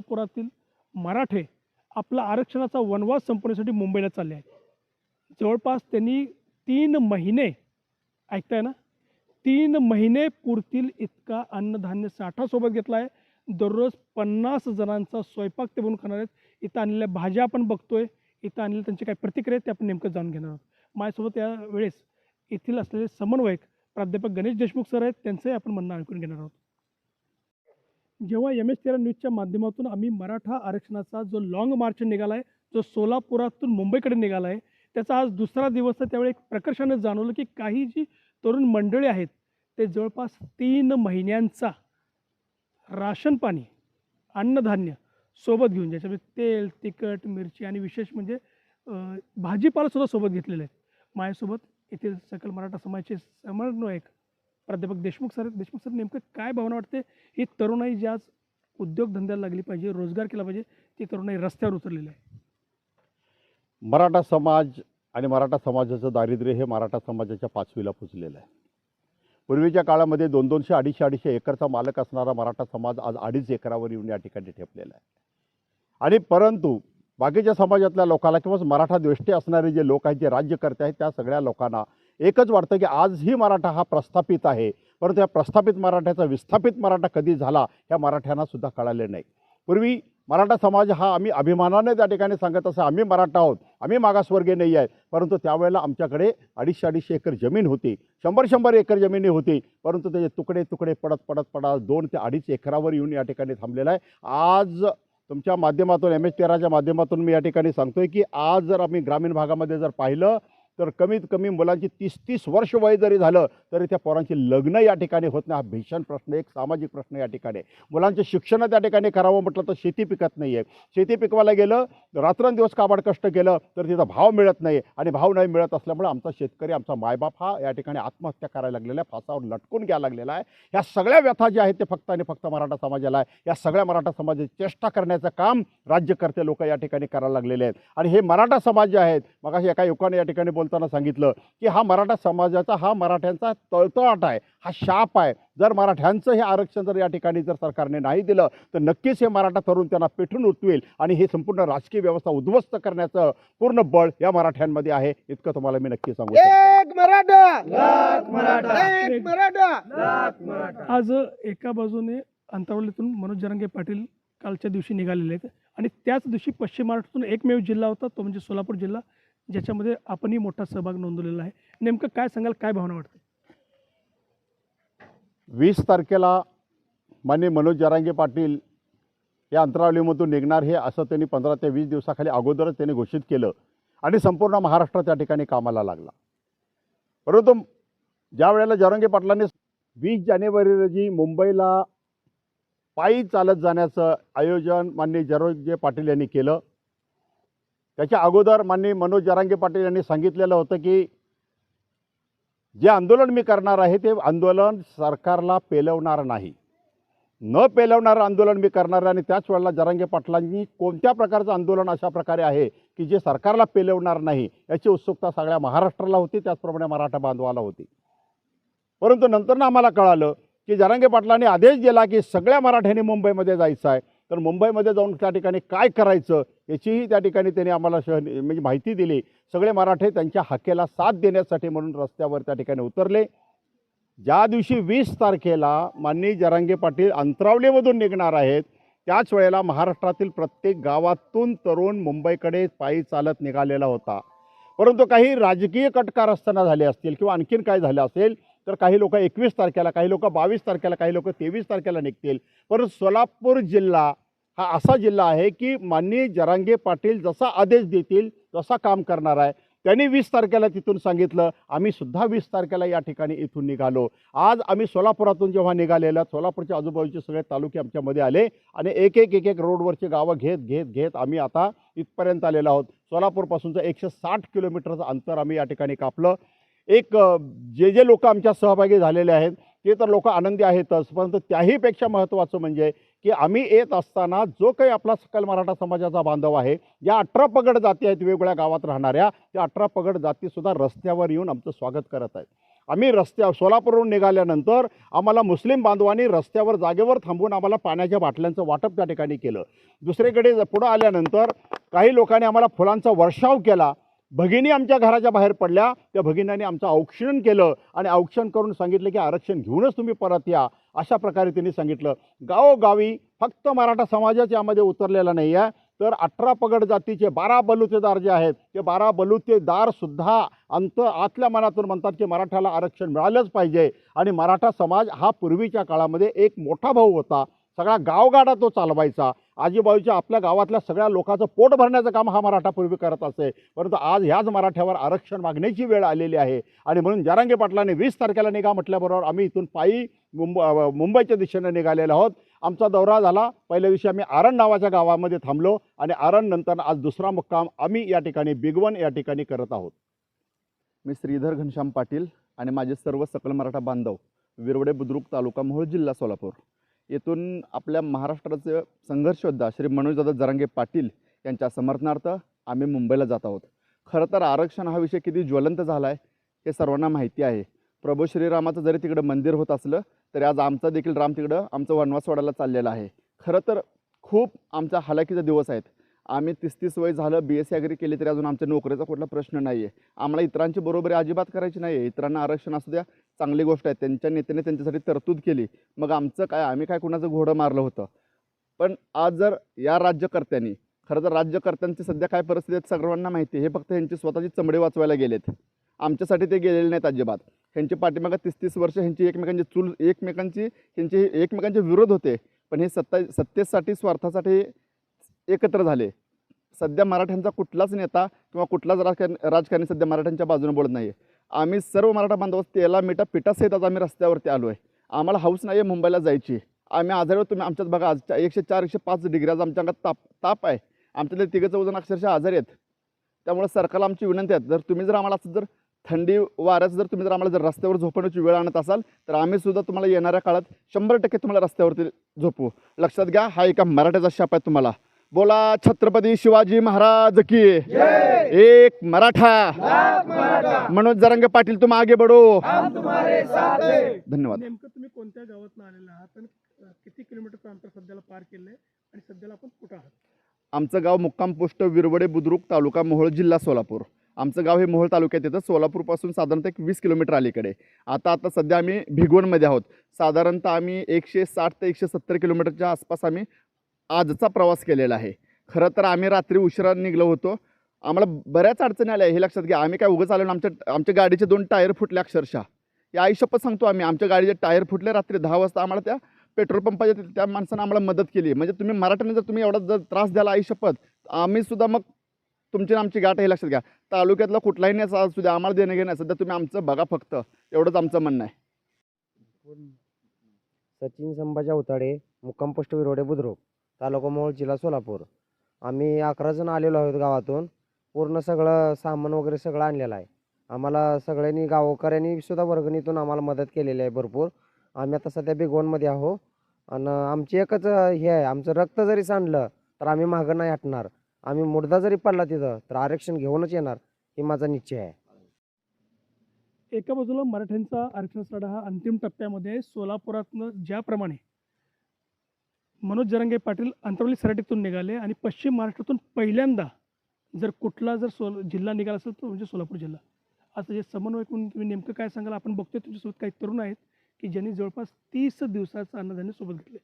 कोल्हापुरातील मराठे आपला आरक्षणाचा वनवास संपवण्यासाठी मुंबईला चालले आहेत. जवळपास त्यांनी तीन महिने ऐकताय ना? तीन महिने पुरतील इतका अन्नधान्य साठा सोबत घेतला आहे दररोज पन्नास जणांचा स्वयंपाक ते बनवून खाणार आहेत. इथं आणलेल्या भाज्या आपण बघतोय. इथं आणलेल्या त्यांची काय प्रतिक्रिया ते आपण नेमकं जाणून घेणार आहोत. माझ्यासोबत या वेळेस येथील असलेले समन्वयक प्राध्यापक गणेश देशमुख सर आहेत. त्यांचंही आपण म्हणणं ऐकून घेणार आहोत. जेव्हा एम एस तेरा न्यूजच्या माध्यमातून आम्ही मराठा आरक्षणाचा जो लॉंग मार्च निघाला आहे जो सोलापुरातून मुंबईकडे निघाला आहे त्याचा आज दुसरा दिवस आहे. त्यावेळी एक प्रकर्षानं जाणवलं की काही जी तरुण मंडळी आहेत ते जवळपास तीन महिन्यांचा राशन पाणी अन्नधान्य सोबत घेऊन ज्याच्यामध्ये तेल तिखट मिरची आणि विशेष म्हणजे भाजीपालासुद्धा सोबत घेतलेले आहेत. माझ्यासोबत येथील सकल मराठा समाजाचे समन्वयक प्राध्यापक देशमुख सर देशमुख सर नेमकं काय भावना वाटते? ही तरुणाई जी आज उद्योगधंद्याला लागली पाहिजे रोजगार केला पाहिजे ती तरुणाई रस्त्यावर उतरलेली आहे. मराठा समाज आणि मराठा समाजाचं दारिद्र्य हे मराठा समाजाच्या पाचवीला पुजलेलं आहे. पूर्वीच्या काळामध्ये दोन दोनशे अडीचशे अडीचशे एकरचा मालक असणारा मराठा समाज आज अडीच एकरावर येऊन या ठिकाणी ठेपलेला आहे. आणि परंतु बाकीच्या समाजातल्या लोकांना किंवा मराठा द्वेष्टे असणारे जे लोक आहेत जे राज्यकर्ते आहेत त्या सगळ्या लोकांना एकच वाटतं की आजही मराठा हा प्रस्थापित आहे. परंतु या प्रस्थापित मराठ्याचा विस्थापित मराठा कधी झाला ह्या मराठ्यांनासुद्धा कळाले नाही. पूर्वी मराठा समाज हा आम्ही अभिमानाने त्या ठिकाणी सांगत असं आम्ही मराठा आहोत आम्ही मागासवर्गीय नाही आहे परंतु त्यावेळेला आमच्याकडे अडीचशे अडीचशे एकर जमीन होती. शंभर शंभर एकर जमिनी होती. परंतु त्याचे तुकडे तुकडे पडत पडत पडत दोन ते अडीच एकरावर येऊन या ठिकाणी थांबलेला आहे. आज तुमच्या माध्यमातून एम एच तेराच्या माध्यमातून मी या ठिकाणी सांगतो आहे की आज जर आम्ही ग्रामीण भागामध्ये जर पाहिलं तर कमीत कमी मुलांची तीस तीस वर्ष वय जरी झालं तरी त्या पोरांची लग्न या ठिकाणी होत नाही. हा भीषण प्रश्न एक सामाजिक प्रश्न या ठिकाणी. आहे. मुलांचे शिक्षण त्या ठिकाणी करावं म्हटलं तर शेती पिकत नाही आहे शेती पिकवायला गेलं रात्रंदिवस काबाड कष्ट केलं तर तिचा भाव मिळत नाही. आणि भाव नाही मिळत असल्यामुळे आमचा शेतकरी आमचा मायबाप हा या ठिकाणी आत्महत्या करायला लागलेला आहे. फासावर लटकून घ्यायला लागलेला आहे. ह्या सगळ्या व्यथा ज्या आहेत ते फक्त आणि फक्त मराठा समाजाला आहे. या सगळ्या मराठा समाजाची चेष्टा करण्याचं काम राज्यकर्ते लोक या ठिकाणी करायला लागलेले आहेत. आणि हे मराठा समाज जे आहेत मग एका युवकाने या ठिकाणी बोलताना सांगितलं की हा मराठा समाजाचा हा मराठ्यांचा तळतळाट आहे हा शाप आहे. जर मराठ्यांचं हे आरक्षण जर या ठिकाणी जर सरकारने नाही दिलं तर नक्कीच हे मराठा तरुण त्यांना पेटून उठवेल आणि हे संपूर्ण राजकीय व्यवस्था उद्ध्वस्त करण्याचं पूर्ण बळ या मराठ्यांमध्ये आहे. इतकं तुम्हाला मी नक्की सांगू शकतो. एक मराठा! एक मराठा! आज एका बाजूने अंतरवलीतून मनोज जरांगे पाटील कालच्या दिवशी निघालेले आहेत. आणि त्याच दिवशी पश्चिम महाराष्ट्रातून एकमेव जिल्हा होता तो म्हणजे सोलापूर जिल्हा. ज्याच्यामध्ये आपणही मोठा सहभाग नोंदवलेला आहे. नेमकं काय सांगाल काय भावना वाटते? वीस तारखेला मान्य मनोज जरांगे पाटील या अंतरावलीमधून निघणार हे असं त्यांनी पंधरा ते वीस दिवसाखाली अगोदरच त्यांनी घोषित केलं आणि संपूर्ण महाराष्ट्र त्या ठिकाणी कामाला लागला. परंतु ज्या वेळेला जरांगे पाटलांनी वीस जानेवारी रोजी मुंबईला पायी चालत जाण्याचं आयोजन माननीय जरांगे पाटील यांनी केलं त्याच्या अगोदर माननीय मनोज जरांगे पाटील यांनी सांगितलेलं होतं की जे आंदोलन मी करणार आहे ते आंदोलन सरकारला पेलवणार नाही. न पेलवणारं आंदोलन मी करणार आहे आणि त्याच वेळेला जरांगे पाटलांनी कोणत्या प्रकारचं आंदोलन अशा प्रकारे आहे की जे सरकारला पेलवणार नाही याची उत्सुकता सगळ्या महाराष्ट्राला होती त्याचप्रमाणे मराठा बांधवाला होती. परंतु नंतर आम्हाला कळालं की जरांगे पाटलांनी आदेश दिला की सगळ्या मराठ्यांनी मुंबईमध्ये जायचं आहे. तर मुंबईमध्ये जाऊन त्या ठिकाणी काय करायचं याचीही त्या ठिकाणी त्यांनी आम्हाला शह म्हणजे माहिती दिली. सगळे मराठे त्यांच्या हकेला साथ देण्यासाठी म्हणून रस्त्यावर त्या ठिकाणी उतरले. ज्या दिवशी वीस तारखेला माननीय जरांगे पाटील अंतरावलीमधून निघणार आहेत त्याच वेळेला महाराष्ट्रातील प्रत्येक गावातून तरुण मुंबईकडे पायी चालत निघालेला होता. परंतु काही राजकीय कटकार असताना झाले असतील किंवा आणखीन काय झालं असेल तर काही लोक एकवीस तारखेला काही लोक बावीस तारखेला काही लोक तेवीस तारखेला निघतील. परंतु सोलापूर जिल्हा हा असा जिल्हा आहे की माननीय जरांगे पाटील जसा आदेश देतील तसा काम करणार आहे. त्यांनी वीस तारखेला तिथून सांगितलं आम्ही सुद्धा वीस तारखेला या ठिकाणी इथून निघालो. आज आम्ही सोलापुरातून जेव्हा निघालेला सोलापूरच्या आजूबाजूचे सगळे तालुके आमच्यामध्ये आले आणि एक एक एक एक रोडवरची गावं घेत घेत घेत आम्ही आता इथपर्यंत आलेलो आहोत. सोलापूरपासूनचं एकशे साठ किलोमीटरचं अंतर आम्ही या ठिकाणी कापलं. एक जे जे लोक आमच्या सहभागी झालेले आहेत ते तर लोक आनंदी आहेतच परंतु त्याहीपेक्षा महत्त्वाचं म्हणजे की आम्ही येत असताना जो काही आपला सकल मराठा समाजाचा बांधव आहे या अठरा पगड जाती आहेत वेगवेगळ्या गावात राहणाऱ्या त्या अठरा पगड जातीसुद्धा रस्त्यावर येऊन आमचं स्वागत करत आहेत. आम्ही रस्त्या सोलापूरहून निघाल्यानंतर आम्हाला मुस्लिम बांधवांनी रस्त्यावर जागेवर थांबून आम्हाला पाण्याच्या बाटल्यांचं वाटप त्या ठिकाणी केलं. दुसरीकडे ज- पुढं आल्यानंतर काही लोकांनी आम्हाला फुलांचा वर्षाव केला. भगिनी आमच्या घराच्या बाहेर पडल्या. त्या भगिनींनी आमचं औक्षण केलं आणि औक्षण करून सांगितलं की आरक्षण घेऊनच तुम्ही परत या. अशा प्रकारे त्यांनी सांगितलं. गावोगावी फक्त मराठा समाजच यामध्ये उतरलेला नाही आहे. तर अठरा पगड जातीचे बारा बलुतेदार जे आहेत ते बारा बलुतेदारसुद्धा अंत आतल्या मनातून म्हणतात की मराठाला आरक्षण मिळालंच पाहिजे. आणि मराठा समाज हा पूर्वीच्या काळामध्ये एक मोठा भाऊ होता. सगळा गावगाडा तो चालवायचा. आजूबाजूच्या आपल्या गावातल्या सगळ्या लोकांचं पोट भरण्याचं काम हा मराठा पूर्वी करत असे. परंतु आज ह्याच मराठ्यावर आरक्षण मागण्याची वेळ आलेली आहे. आणि म्हणून जारांगे पाटलांनी वीस तारखेला निघा म्हटल्याबरोबर आम्ही इथून पायी मुंब मुंबईच्या दिशेने निघालेलो आहोत. आमचा दौरा झाला. पहिल्या दिवशी आम्ही आरण नावाच्या गावामध्ये थांबलो आणि आरण नंतर आज दुसरा मुक्काम आम्ही या ठिकाणी बिगवन या ठिकाणी करत आहोत. मी श्रीधर घनश्याम पाटील आणि माझे सर्व सकल मराठा बांधव विरवडे बुद्रुक तालुका मोहोळ जिल्हा सोलापूर. येथून आपल्या महाराष्ट्राचे संघर्षयोद्धा श्री मनोजदादा जरांगे पाटील यांच्या समर्थनार्थ आम्ही मुंबईला जात आहोत. खरं तर आरक्षण हा विषय किती ज्वलंत झाला आहे हे सर्वांना माहिती आहे. प्रभू श्रीरामाचं जरी तिकडं मंदिर होत असलं तरी आज आमचा देखील राम तिकडं आमचं वनवास सोडायला चाललेला आहे. खरं तर खूप आमचा हालाकीचे दिवस आहेत. आम्ही तीस तीस वय झालं बी एस सी अग्री केली तरी अजून आमच्या नोकरीचा कुठला प्रश्न नाही आहे आम्हाला इतरांची बरोबरी अजिबात करायची नाही आहे इतरांना आरक्षण असू द्या चांगली गोष्ट आहे. त्यांच्या नेत्याने त्यांच्यासाठी तरतूद केली. मग आमचं काय आम्ही काय कुणाचं घोडं मारलं होतं? पण आज जर या राज्यकर्त्यांनी खरं तर राज्यकर्त्यांची सध्या काय परिस्थिती आहेत सर्वांना माहिती आहे. हे फक्त ह्यांची स्वतःची चमडे वाचवायला गेलेत. आमच्यासाठी ते गेलेले नाहीत अजिबात. ह्यांची पाठीमागं तीस तीस वर्ष ह्यांची एकमेकांची चूल एकमेकांची ह्यांचे एकमेकांचे विरोध होते. पण हे सत्ता सत्तेसाठी स्वार्थासाठी एकत्र झाले. सध्या मराठ्यांचा कुठलाच नेता किंवा कुठलाच राजकारणी राजकारणी सध्या मराठ्यांच्या बाजूने बोलत नाही आहे आम्ही सर्व मराठा बांधव तेला मिठा पिठासहित आज आम्ही रस्त्यावरती आलो आहे आम्हाला हाऊस नाही आहे मुंबईला जायची. आम्ही आजारी तुम्ही आमच्यात बघा आज एकशे चार एकशे पाच डिग्री आज आमच्या अंगात ताप ताप आहे. आमच्यातले तिघंचं वजन अक्षरशः आजारी आहेत. त्यामुळे सरकारला आमची विनंती आहे जर तुम्ही जर आम्हाला असं जर थंडी वाऱ्याचं जर तुम्ही जर आम्हाला जर रस्त्यावर झोपण्याची वेळ आणत असाल तर आम्ही सुद्धा तुम्हाला येणाऱ्या काळात शंभर टक्के तुम्हाला रस्त्यावरती झोपू लक्षात घ्या हा एका मराठ्याचा शाप आहे तुम्हाला. बोला छत्रपती शिवाजी महाराज की. एक मराठा. मनोज जरंगे पाटील तुम आगे बढो. धन्यवाद. नेमकं तुम्ही कोणत्या गावातून आलेला आहात आणि किती किलोमीटरचं अंतर सध्याला पार केलंय आणि सध्याला आपण कुठं आहात? आमचं गाव मुक्काम पोस्ट विरवडे बुद्रुक तालुका मोहोळ जिल्हा सोलापूर. आमचं गाव हे मोहोळ तालुक्यात येतं. सोलापूरपासून साधारणतः एक वीस किलोमीटर अलीकडे. आता आता सध्या आम्ही भिगवणमध्ये आहोत. साधारणतः आम्ही एकशे साठ ते एकशे सत्तर किलोमीटरच्या आसपास आम्ही आजचा प्रवास केलेला आहे. खरं तर आम्ही रात्री उशिरा निघलो होतो. आम्हाला बऱ्याच अडचणी आल्या. हे लक्षात घ्या. आम्ही काय उगंच आलो ना आमच्या आमच्या गाडीचे दोन टायर फुटले अक्षरशः. या आयुष्यपत सांगतो आम्ही आमच्या गाडीचे टायर फुटले रात्री दहा वाजता आम्हाला त्या पेट्रोल पंपाच्या त्या माणसानं आम्हाला मदत केली. म्हणजे तुम्ही मराठीने जर तुम्ही एवढा जर त्रास द्याला आयुष्यपत आम्ही सुद्धा मग तुमची आमची गाठ हे लक्षात घ्या. तालुक्यातला कुठलाही नाही असू द्या आम्हाला देणं घेणं सध्या तुम्ही आमचं बघा फक्त. एवढंच आमचं म्हणणं आहे. सचिन संभाजी अवताडे मुक्काम पोस्ट विरोडे बुद्रुक. तालुका मोहोळ जिल्हा सोलापूर. आम्ही अकरा जण आलेलो आहोत गावातून. पूर्ण सगळं सामान वगैरे सगळं आणलेलं आहे. आम्हाला सगळ्यांनी गावकऱ्यांनी सुद्धा वर्गणीतून आम्हाला मदत केलेली आहे भरपूर. आम्ही आता सध्या बिगवणमध्ये आहो. आणि आमची एकच हे आहे आमचं रक्त जरी सांडलं तर आम्ही मागं नाही हटणार. आम्ही मुर्दा जरी पडला तिथं तर आरक्षण घेऊनच येणार हे माझा निश्चय आहे. एका बाजूला मराठ्यांचा आरक्षण लढा हा अंतिम टप्प्यामध्ये सोलापुरातनं ज्याप्रमाणे मनोज जरंगे पाटील अंतरवली सराटीतून निघाले आणि पश्चिम महाराष्ट्रातून पहिल्यांदा जर कुठला जर सोल जिल्हा निघाला असेल तो म्हणजे सोलापूर जिल्हा. आता जे समन्वय करून तुम्ही नेमकं काय सांगाल? आपण बघतोय तुमच्यासोबत काही तरुण आहेत की ज्यांनी जवळपास तीस दिवसाचं अन्नधान्य सोबत घेतले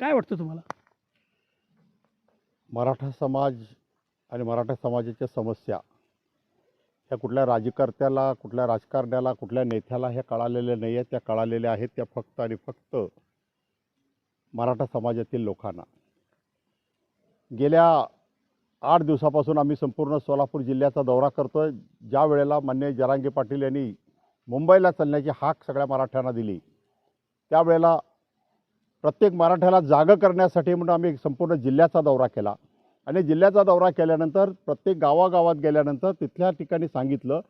काय वाटतं तुम्हाला? मराठा समाज आणि मराठा समाजाच्या समस्या ह्या कुठल्या राजकर्त्याला कुठल्या राजकारण्याला कुठल्या नेत्याला ह्या कळालेल्या नाही आहेत त्या कळालेल्या आहेत त्या फक्त आणि फक्त मराठा समाजातील लोकांना. गेल्या आठ दिवसापासून आम्ही संपूर्ण सोलापूर जिल्ह्याचा दौरा करतो आहे ज्या वेळेला मान्य जरांगे पाटील यांनी मुंबईला चालण्याची हाक सगळ्या मराठ्यांना दिली त्यावेळेला प्रत्येक मराठ्याला जागं करण्यासाठी म्हणून आम्ही संपूर्ण जिल्ह्याचा दौरा केला. आणि जिल्ह्याचा दौरा केल्यानंतर प्रत्येक गावागावात गेल्यानंतर तिथल्या ठिकाणी सांगितलं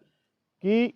की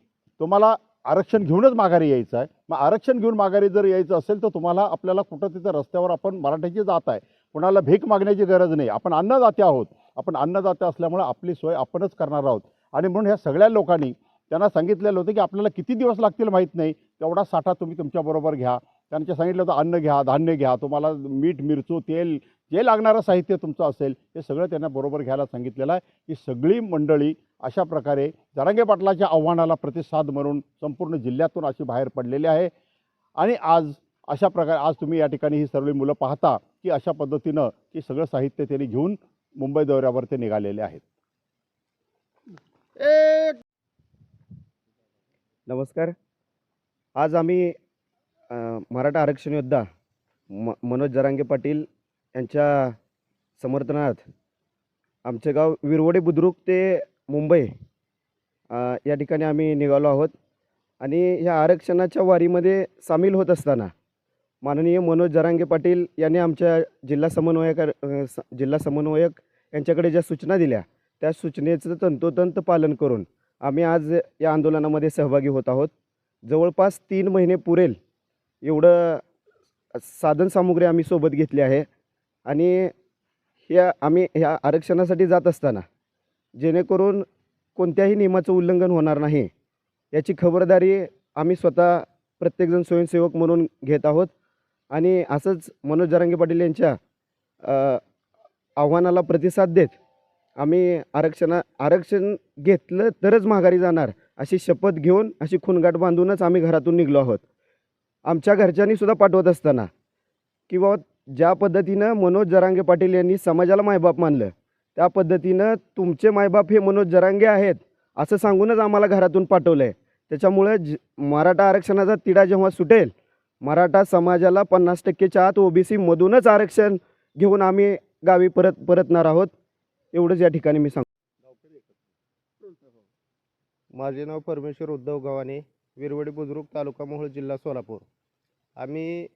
तुम्हाला आरक्षण घेऊनच माघारी यायचं आहे. मग आरक्षण घेऊन माघारी जर यायचं असेल तर तुम्हाला आपल्याला कुठं तिथं रस्त्यावर आपण मराठ्याची जात आहे. कुणाला भीक मागण्याची गरज नाही. आपण अन्नदाते आहोत. आपण अन्नदाते असल्यामुळे आपली सोय आपणच करणार आहोत. आणि म्हणून ह्या सगळ्या लोकांनी त्यांना सांगितलेलं होतं की आपल्याला किती दिवस लागतील माहीत नाही. तेवढा साठा तुम्ही तुमच्याबरोबर घ्या. त्यांच्या सांगितलं होतं अन्न घ्या धान्य घ्या. तुम्हाला मीठ मिरचू तेल जे लागणारं साहित्य तुमचं असेल हे सगळं त्यांना बरोबर घ्यायला सांगितलेलं आहे. ही सगळी मंडळी अशा प्रकारे जरांगे पाटलाच्या आव्हानाला प्रतिसाद म्हणून संपूर्ण जिल्ह्यातून अशी बाहेर पडलेली आहे. आणि आज अशा प्रकारे आज तुम्ही या ठिकाणी ही सर्व मुलं पाहता की अशा पद्धतीनं की सगळं साहित्य त्यांनी घेऊन मुंबई दौऱ्यावर ते निघालेले आहेत. एक. नमस्कार. आज आम्ही मराठा आरक्षण योद्धा म मनोज जरांगे पाटील यांच्या समर्थनार्थ आमचे गाव विरवडे बुद्रुक ते मुंबई या ठिकाणी आम्ही निघालो आहोत. आणि ह्या आरक्षणाच्या वारीमध्ये सामील होत असताना माननीय मनोज जरांगे पाटील यांनी आमच्या जिल्हा समन्वयक जिल्हा समन्वयक यांच्याकडे ज्या सूचना दिल्या त्या सूचनेचं तंतोतंत पालन करून आम्ही आज या आंदोलनामध्ये सहभागी होत आहोत. जवळपास तीन महिने पुरेल एवढं साधनसामुग्री आम्ही सोबत घेतली आहे. आणि ह्या आम्ही ह्या आरक्षणासाठी जात असताना जेणेकरून कोणत्याही नियमाचं उल्लंघन होणार नाही. याची खबरदारी आम्ही स्वतः प्रत्येकजण स्वयंसेवक म्हणून घेत आहोत. आणि असंच मनोज जरांगे पाटील यांच्या आव्हानाला प्रतिसाद देत आम्ही आरक्षणा आरक्षण घेतलं तरच माघारी जाणार अशी शपथ घेऊन अशी खुणगाट बांधूनच आम्ही घरातून निघलो आहोत. आमच्या घरच्यांनीसुद्धा पाठवत असताना की बाबा ज्या पद्धतीनं मनोज जरांगे पाटील यांनी समाजाला मायबाप मानलं त्या पद्धतीनं तुमचे मायबाप हे मनोज जरांगे आहेत असं सांगूनच आम्हाला घरातून पाठवलं आहे त्याच्यामुळे ज मराठा आरक्षणाचा तिढा जेव्हा सुटेल मराठा समाजाला पन्नास टक्केच्या आत ओबीसीमधूनच आरक्षण घेऊन आम्ही गावी परत परतणार आहोत एवढंच या ठिकाणी मी सांगतो. माझे नाव परमेश्वर उद्धव गव्हाणे विरवडी बुद्रुक तालुका मोहोळ जिल्हा सोलापूर. आम्ही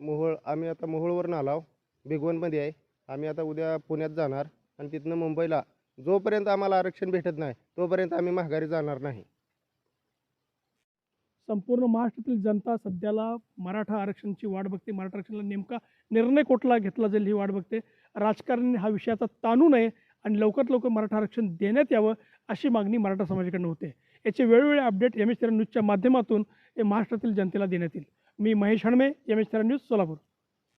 मोहोळ आम्ही आता मोहोळवरून आलो भिगवणमध्ये आहे. आम्ही आता उद्या पुण्यात जाणार. आणि तिथनं मुंबईला जोपर्यंत आम्हाला आरक्षण भेटत नाही तोपर्यंत आम्ही माघारी जाणार नाही. संपूर्ण महाराष्ट्रातील जनता सध्याला मराठा आरक्षणची वाट बघते. मराठा आरक्षणाला नेमका निर्णय कुठला घेतला जाईल ही वाट बघते. राजकारण्यांनी हा विषयाचा ताणू नये आणि लवकरात लवकर मराठा आरक्षण देण्यात यावं अशी मागणी मराठा समाजाकडनं होते. याचे वेळोवेळी अपडेट एम एस न्यूजच्या माध्यमातून हे महाराष्ट्रातील जनतेला देण्यात येईल. मी Mahesh Hanme M S news Solapur.